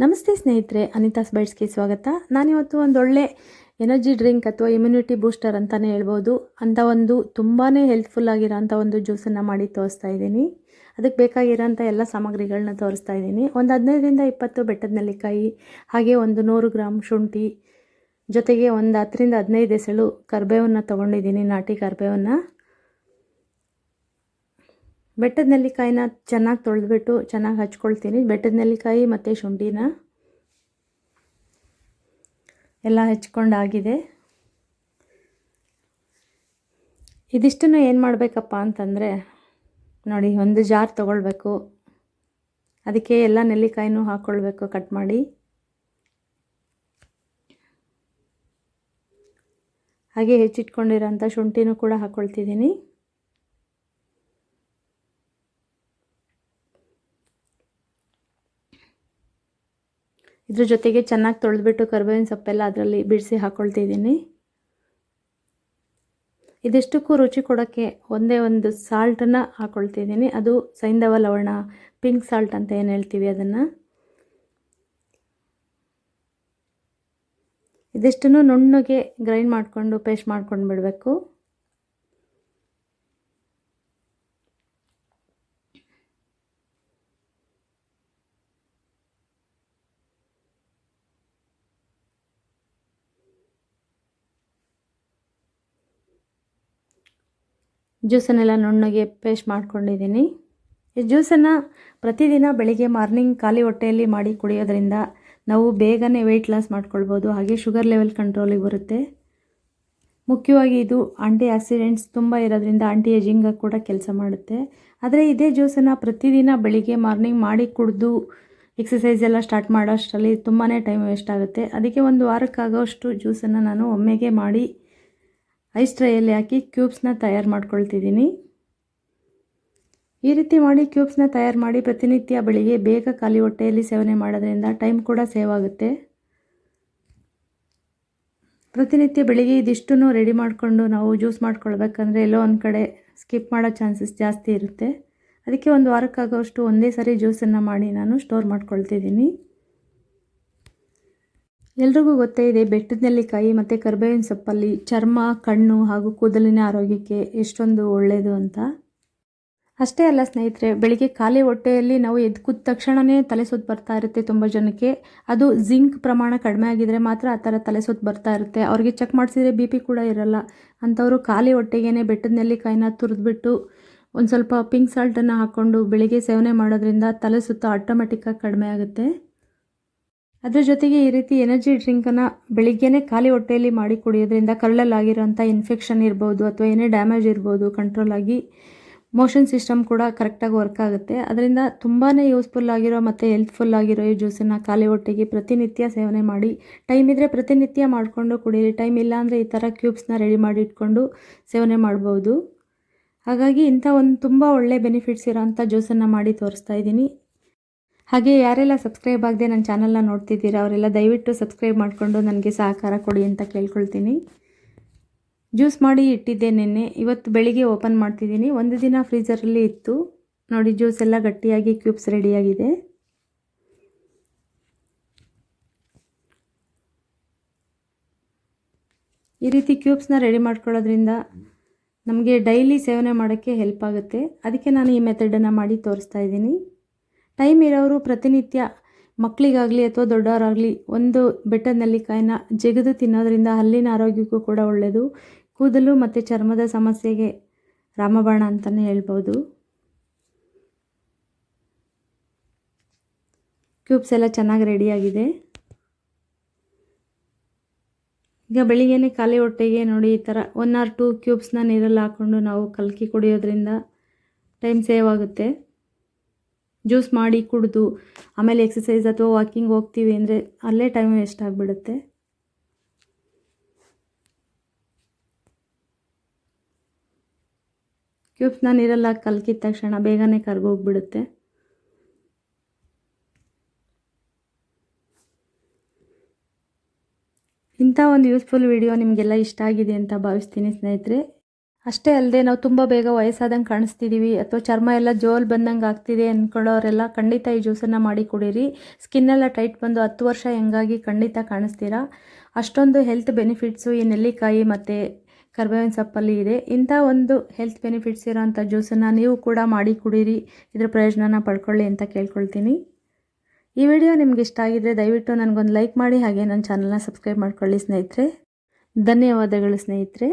ನಮಸ್ತೆ ಸ್ನೇಹಿತರೆ ಅನಿತಾಸ್ ಬೈಟ್ಸ್ಗೆ ಸ್ವಾಗತ. ನಾನಿವತ್ತು ಒಂದು ಒಳ್ಳೆ ಎನರ್ಜಿ ಡ್ರಿಂಕ್ ಅಥವಾ ಇಮ್ಯುನಿಟಿ ಬೂಸ್ಟರ್ ಅಂತಲೇ ಹೇಳ್ಬೋದು. ಅಂಥ ಒಂದು ತುಂಬಾ ಹೆಲ್ಪ್ಫುಲ್ ಆಗಿರೋಂಥ ಒಂದು ಜ್ಯೂಸನ್ನು ಮಾಡಿ ತೋರಿಸ್ತಾ ಇದ್ದೀನಿ. ಅದಕ್ಕೆ ಬೇಕಾಗಿರೋಂಥ ಎಲ್ಲ ಸಾಮಗ್ರಿಗಳನ್ನ ತೋರಿಸ್ತಾ ಇದ್ದೀನಿ. ಒಂದು ಹದಿನೈದರಿಂದ ಇಪ್ಪತ್ತು ಬೆಟ್ಟದ ನೆಲ್ಲಿಕಾಯಿ, ಹಾಗೆ ಒಂದು ನೂರು ಗ್ರಾಮ್ ಶುಂಠಿ, ಜೊತೆಗೆ ಒಂದು ಹತ್ತರಿಂದ ಹದಿನೈದು ಎಸಳು ಕರ್ಬೇವನ್ನು ತೊಗೊಂಡಿದ್ದೀನಿ, ನಾಟಿ ಕರ್ಬೇವನ್ನು. ಬೆಟ್ಟದ ನೆಲ್ಲಿಕಾಯಿನ ಚೆನ್ನಾಗಿ ತೊಳೆದ್ಬಿಟ್ಟು ಚೆನ್ನಾಗಿ ಹಚ್ಕೊಳ್ತೀನಿ. ಬೆಟ್ಟದ ನೆಲ್ಲಿಕಾಯಿ ಮತ್ತು ಶುಂಠಿನ ಎಲ್ಲ ಹೆಚ್ಕೊಂಡಾಗಿದೆ. ಇದಿಷ್ಟನ್ನು ಏನು ಮಾಡಬೇಕಪ್ಪ ಅಂತಂದರೆ, ನೋಡಿ, ಒಂದು ಜಾರ್ ತೊಗೊಳ್ಬೇಕು. ಅದಕ್ಕೆ ಎಲ್ಲ ನೆಲ್ಲಿಕಾಯಿನೂ ಹಾಕ್ಕೊಳ್ಬೇಕು ಕಟ್ ಮಾಡಿ. ಹಾಗೆ ಹೆಚ್ಚಿಟ್ಕೊಂಡಿರೋಂಥ ಶುಂಠಿನೂ ಕೂಡ ಹಾಕ್ಕೊಳ್ತಿದ್ದೀನಿ ಇದ್ರ ಜೊತೆಗೆ ಚೆನ್ನಾಗಿ ತೊಳೆದ್ಬಿಟ್ಟು ಕರ್ಬೇವಿನ ಸೊಪ್ಪೆಲ್ಲ ಅದರಲ್ಲಿ ಬಿಡಿಸಿ ಹಾಕ್ಕೊಳ್ತಿದ್ದೀನಿ ಇದಿಷ್ಟಕ್ಕೂ ರುಚಿ ಕೊಡೋಕ್ಕೆ ಒಂದೇ ಒಂದು ಸಾಲ್ಟನ್ನು ಹಾಕ್ಕೊಳ್ತಿದ್ದೀನಿ ಅದು ಸೈಂಧವ ಲವಣ, ಪಿಂಕ್ ಸಾಲ್ಟ್ ಅಂತ ಏನು ಹೇಳ್ತೀವಿ ಅದನ್ನು. ಇದಿಷ್ಟನ್ನು ನುಣ್ಣಗೆ ಗ್ರೈಂಡ್ ಮಾಡಿಕೊಂಡು ಪೇಸ್ಟ್ ಮಾಡ್ಕೊಂಡು ಬಿಡಬೇಕು ಜ್ಯೂಸನ್ನೆಲ್ಲ ನುಣ್ಣಗೆ ಪೇಸ್ಟ್ ಮಾಡ್ಕೊಂಡಿದ್ದೀನಿ. ಈ ಜ್ಯೂಸನ್ನು ಪ್ರತಿದಿನ ಬೆಳಿಗ್ಗೆ ಮಾರ್ನಿಂಗ್ ಖಾಲಿ ಹೊಟ್ಟೆಯಲ್ಲಿ ಮಾಡಿ ಕುಡಿಯೋದ್ರಿಂದ ನಾವು ಬೇಗನೆ ವೆಯ್ಟ್ ಲಾಸ್ ಮಾಡ್ಕೊಳ್ಬೋದು. ಹಾಗೆ ಶುಗರ್ ಲೆವೆಲ್ ಕಂಟ್ರೋಲಿಗೆ ಬರುತ್ತೆ. ಮುಖ್ಯವಾಗಿ ಇದು ಆಂಟಿ ಆಕ್ಸಿಡೆಂಟ್ಸ್ ತುಂಬ ಇರೋದ್ರಿಂದ ಆಂಟಿ ಏಜಿಂಗಾಗಿ ಕೂಡ ಕೆಲಸ ಮಾಡುತ್ತೆ. ಆದರೆ ಇದೇ ಜ್ಯೂಸನ್ನು ಪ್ರತಿದಿನ ಬೆಳಿಗ್ಗೆ ಮಾರ್ನಿಂಗ್ ಮಾಡಿ ಕುಡಿದು ಎಕ್ಸಸೈಸ್ ಎಲ್ಲ ಸ್ಟಾರ್ಟ್ ಮಾಡೋ ಅಷ್ಟರಲ್ಲಿ ತುಂಬಾ ಟೈಮ್ ವೇಸ್ಟ್ ಆಗುತ್ತೆ. ಅದಕ್ಕೆ ಒಂದು ವಾರಕ್ಕಾಗೋಷ್ಟು ಜ್ಯೂಸನ್ನು ನಾನು ಒಮ್ಮೆಗೆ ಮಾಡಿ ಐಸ್ ಟ್ರೈಯಲ್ಲಿ ಹಾಕಿ ಕ್ಯೂಬ್ಸ್ನ ತಯಾರು ಮಾಡ್ಕೊಳ್ತಿದ್ದೀನಿ. ಈ ರೀತಿ ಮಾಡಿ ಕ್ಯೂಬ್ಸ್ನ ತಯಾರು ಮಾಡಿ ಪ್ರತಿನಿತ್ಯ ಬೆಳಿಗ್ಗೆ ಬೇಗ ಖಾಲಿ ಹೊಟ್ಟೆಯಲ್ಲಿ ಸೇವನೆ ಮಾಡೋದ್ರಿಂದ ಟೈಮ್ ಕೂಡ ಸೇವ್ ಆಗುತ್ತೆ. ಪ್ರತಿನಿತ್ಯ ಬೆಳಿಗ್ಗೆ ಇದಿಷ್ಟನ್ನು ರೆಡಿ ಮಾಡಿಕೊಂಡು ನಾವು ಜ್ಯೂಸ್ ಮಾಡ್ಕೊಳ್ಬೇಕಂದ್ರೆ ಎಲ್ಲೋ ಒಂದು ಕಡೆ ಸ್ಕಿಪ್ ಮಾಡೋ ಚಾನ್ಸಸ್ ಜಾಸ್ತಿ ಇರುತ್ತೆ. ಅದಕ್ಕೆ ಒಂದು ವಾರಕ್ಕಾಗೋಷ್ಟು ಒಂದೇ ಸಾರಿ ಜ್ಯೂಸನ್ನು ಮಾಡಿ ನಾನು ಸ್ಟೋರ್ ಮಾಡ್ಕೊಳ್ತಿದ್ದೀನಿ. ಎಲ್ರಿಗೂ ಗೊತ್ತೇ ಇದೆ ಬೆಟ್ಟದ ನೆಲ್ಲಿಕಾಯಿ ಮತ್ತು ಕರ್ಬೇವಿನ ಸೊಪ್ಪಲ್ಲಿ ಚರ್ಮ, ಕಣ್ಣು ಹಾಗೂ ಕೂದಲಿನ ಆರೋಗ್ಯಕ್ಕೆ ಎಷ್ಟೊಂದು ಒಳ್ಳೆಯದು ಅಂತ. ಅಷ್ಟೇ ಅಲ್ಲ ಸ್ನೇಹಿತರೆ, ಬೆಳಿಗ್ಗೆ ಖಾಲಿ ಹೊಟ್ಟೆಯಲ್ಲಿ ನಾವು ಎದ್ದು ಕೂತ ತಕ್ಷಣವೇ ತಲೆ ಸುತ್ತು ಬರ್ತಾ ಇರುತ್ತೆ ತುಂಬ ಜನಕ್ಕೆ. ಅದು ಜಿಂಕ್ ಪ್ರಮಾಣ ಕಡಿಮೆ ಆಗಿದ್ರೆ ಮಾತ್ರ ಆ ಥರ ತಲೆ ಸುತ್ತು ಬರ್ತಾ ಇರುತ್ತೆ. ಅವ್ರಿಗೆ ಚೆಕ್ ಮಾಡಿಸಿದ್ರೆ ಬಿ ಪಿ ಕೂಡ ಇರಲ್ಲ. ಅಂಥವರು ಖಾಲಿ ಹೊಟ್ಟೆಗೇ ಬೆಟ್ಟದ ನೆಲ್ಲಿಕಾಯಿನ ತುರಿದ್ಬಿಟ್ಟು ಒಂದು ಸ್ವಲ್ಪ ಪಿಂಕ್ ಸಾಲ್ಟನ್ನು ಹಾಕ್ಕೊಂಡು ಬೆಳಿಗ್ಗೆ ಸೇವನೆ ಮಾಡೋದ್ರಿಂದ ತಲೆ ಸುತ್ತ ಆಟೋಮೆಟಿಕ್ಕಾಗಿ ಕಡಿಮೆ ಆಗುತ್ತೆ. ಅದ್ರ ಜೊತೆಗೆ ಈ ರೀತಿ ಎನರ್ಜಿ ಡ್ರಿಂಕನ್ನು ಬೆಳಿಗ್ಗೆನೇ ಖಾಲಿ ಹೊಟ್ಟೆಯಲ್ಲಿ ಮಾಡಿ ಕುಡಿಯೋದ್ರಿಂದ ಕರಳಲ್ಲಾಗಿರೋಂಥ ಇನ್ಫೆಕ್ಷನ್ ಇರ್ಬೋದು ಅಥವಾ ಏನೇ ಡ್ಯಾಮೇಜ್ ಇರ್ಬೋದು ಕಂಟ್ರೋಲ್ ಆಗಿ ಮೋಷನ್ ಸಿಸ್ಟಮ್ ಕೂಡ ಕರೆಕ್ಟಾಗಿ ವರ್ಕ್ ಆಗುತ್ತೆ. ಅದರಿಂದ ತುಂಬಾ ಯೂಸ್ಫುಲ್ ಆಗಿರೋ ಮತ್ತು ಹೆಲ್ತ್ಫುಲ್ ಆಗಿರೋ ಈ ಜ್ಯೂಸನ್ನು ಖಾಲಿ ಹೊಟ್ಟೆಗೆ ಪ್ರತಿನಿತ್ಯ ಸೇವನೆ ಮಾಡಿ ಟೈಮ್ ಇದ್ದರೆ ಪ್ರತಿನಿತ್ಯ ಮಾಡಿಕೊಂಡು ಕುಡೀರಿ ಟೈಮ್ ಇಲ್ಲ ಅಂದರೆ ಈ ಥರ ಕ್ಯೂಬ್ಸ್ನ ರೆಡಿ ಮಾಡಿ ಇಟ್ಕೊಂಡು ಸೇವನೆ ಮಾಡ್ಬೋದು. ಹಾಗಾಗಿ ಇಂಥ ಒಂದು ತುಂಬ ಒಳ್ಳೆ ಬೆನಿಫಿಟ್ಸ್ ಇರೋಂಥ ಜ್ಯೂಸನ್ನು ಮಾಡಿ ತೋರಿಸ್ತಾ ಇದ್ದೀನಿ. ಹಾಗೆ ಯಾರೆಲ್ಲ ಸಬ್ಸ್ಕ್ರೈಬ್ ಆಗದೆ ನನ್ನ ಚಾನಲ್ನ ನೋಡ್ತಿದ್ದೀರಾ, ಅವರೆಲ್ಲ ದಯವಿಟ್ಟು ಸಬ್ಸ್ಕ್ರೈಬ್ ಮಾಡಿಕೊಂಡು ನನಗೆ ಸಹಕಾರ ಕೊಡಿ ಅಂತ ಕೇಳ್ಕೊಳ್ತೀನಿ. ಜ್ಯೂಸ್ ಮಾಡಿ ಇಟ್ಟಿದ್ದೆ ನಿನ್ನೆ. ಇವತ್ತು ಬೆಳಿಗ್ಗೆ ಓಪನ್ ಮಾಡ್ತಿದ್ದೀನಿ. ಒಂದು ದಿನ ಫ್ರೀಜರಲ್ಲಿ ಇತ್ತು. ನೋಡಿ, ಜ್ಯೂಸ್ ಎಲ್ಲ ಗಟ್ಟಿಯಾಗಿ, ಕ್ಯೂಬ್ಸ್ ರೆಡಿಯಾಗಿದೆ. ಈ ರೀತಿ ಕ್ಯೂಬ್ಸ್ನ ರೆಡಿ ಮಾಡ್ಕೊಳ್ಳೋದ್ರಿಂದ ನಮಗೆ ಡೈಲಿ ಸೇವನೆ ಮಾಡೋಕ್ಕೆ ಹೆಲ್ಪ್ ಆಗುತ್ತೆ. ಅದಕ್ಕೆ ನಾನು ಈ ಮೆಥಡನ್ನು ಮಾಡಿ ತೋರಿಸ್ತಾ ಇದ್ದೀನಿ. ಟೈಮ್ ಇರೋರು ಪ್ರತಿನಿತ್ಯ ಮಕ್ಕಳಿಗಾಗಲಿ ಅಥವಾ ದೊಡ್ಡವರಾಗಲಿ ಒಂದು ಬೆಟ್ಟದ ನೆಲ್ಲಿಕಾಯಿನ ಜಗದು ತಿನ್ನೋದ್ರಿಂದ ಹಲ್ಲಿನ ಆರೋಗ್ಯಕ್ಕೂ ಕೂಡ ಒಳ್ಳೆಯದು ಕೂದಲು ಮತ್ತು ಚರ್ಮದ ಸಮಸ್ಯೆಗೆ ರಾಮಬಾಣ ಅಂತಲೇ ಹೇಳ್ಬೋದು. ಕ್ಯೂಬ್ಸ್ ಎಲ್ಲ ಚೆನ್ನಾಗಿ ರೆಡಿಯಾಗಿದೆ ಈಗ ಬೆಳಿಗ್ಗೆ ಖಾಲಿ ಹೊಟ್ಟೆಗೆ ನೋಡಿ ಈ ಥರ ಒನ್ ಆರ್ ಟೂ ಕ್ಯೂಬ್ಸ್ನ ನೀರಲ್ಲಿ ಹಾಕ್ಕೊಂಡು ನಾವು ಕಲಕಿ ಕುಡಿಯೋದ್ರಿಂದ ಟೈಮ್ ಸೇವ್ ಆಗುತ್ತೆ. ಜ್ಯೂಸ್ ಮಾಡಿ ಕುಡಿದು, ಆಮೇಲೆ ಎಕ್ಸಸೈಸ್ ಅಥವಾ ವಾಕಿಂಗ್ ಹೋಗ್ತೀವಿ ಅಂದರೆ ಅಲ್ಲೇ ಟೈಮ್ ವೇಸ್ಟ್ ಆಗಿಬಿಡುತ್ತೆ. ಕ್ಯೂಬ್ಸ್ನ ನೀರೆಲ್ಲ ಕಲ್ಕಿದ ತಕ್ಷಣ ಬೇಗನೆ ಕರ್ಗೋಗ್ಬಿಡುತ್ತೆ ಇಂಥ ಒಂದು ಯೂಸ್ಫುಲ್ ವಿಡಿಯೋ ನಿಮಗೆಲ್ಲ ಇಷ್ಟ ಆಗಿದೆ ಅಂತ ಭಾವಿಸ್ತೀನಿ ಸ್ನೇಹಿತರೆ. ಅಷ್ಟೇ ಅಲ್ಲದೆ ನಾವು ತುಂಬ ಬೇಗ ವಯಸ್ಸಾದಂಗೆ ಕಾಣಿಸ್ತಿದ್ದೀವಿ ಅಥವಾ ಚರ್ಮ ಎಲ್ಲ ಜೋಲ್ ಬಂದಂಗೆ ಆಗ್ತಿದೆ ಅಂದ್ಕೊಳ್ಳೋರೆಲ್ಲ ಖಂಡಿತ ಈ ಜ್ಯೂಸನ್ನು ಮಾಡಿ ಕುಡೀರಿ. ಸ್ಕಿನ್ನೆಲ್ಲ ಟೈಟ್ ಬಂದು ಹತ್ತು ವರ್ಷ ಹೆಂಗಾಗಿ ಖಂಡಿತ ಕಾಣಿಸ್ತೀರಾ? ಅಷ್ಟೊಂದು ಹೆಲ್ತ್ ಬೆನಿಫಿಟ್ಸು ಈ ನೆಲ್ಲಿಕಾಯಿ ಮತ್ತು ಕರ್ಬೇವಿನ ಸೊಪ್ಪಲ್ಲಿ ಇದೆ. ಇಂಥ ಒಂದು ಹೆಲ್ತ್ ಬೆನಿಫಿಟ್ಸ್ ಇರೋವಂಥ ಜ್ಯೂಸನ್ನು ನೀವು ಕೂಡ ಮಾಡಿ ಕುಡೀರಿ. ಇದ್ರ ಪ್ರಯೋಜನನ ಪಡ್ಕೊಳ್ಳಿ ಅಂತ ಕೇಳ್ಕೊಳ್ತೀನಿ. ಈ ವಿಡಿಯೋ ನಿಮ್ಗೆ ಇಷ್ಟ ಆಗಿದ್ರೆ ದಯವಿಟ್ಟು ನನಗೊಂದು ಲೈಕ್ ಮಾಡಿ ಹಾಗೆ ನನ್ನ ಚಾನಲ್ನ ಸಬ್ಸ್ಕ್ರೈಬ್ ಮಾಡ್ಕೊಳ್ಳಿ ಸ್ನೇಹಿತರೆ. ಧನ್ಯವಾದಗಳು ಸ್ನೇಹಿತರೆ.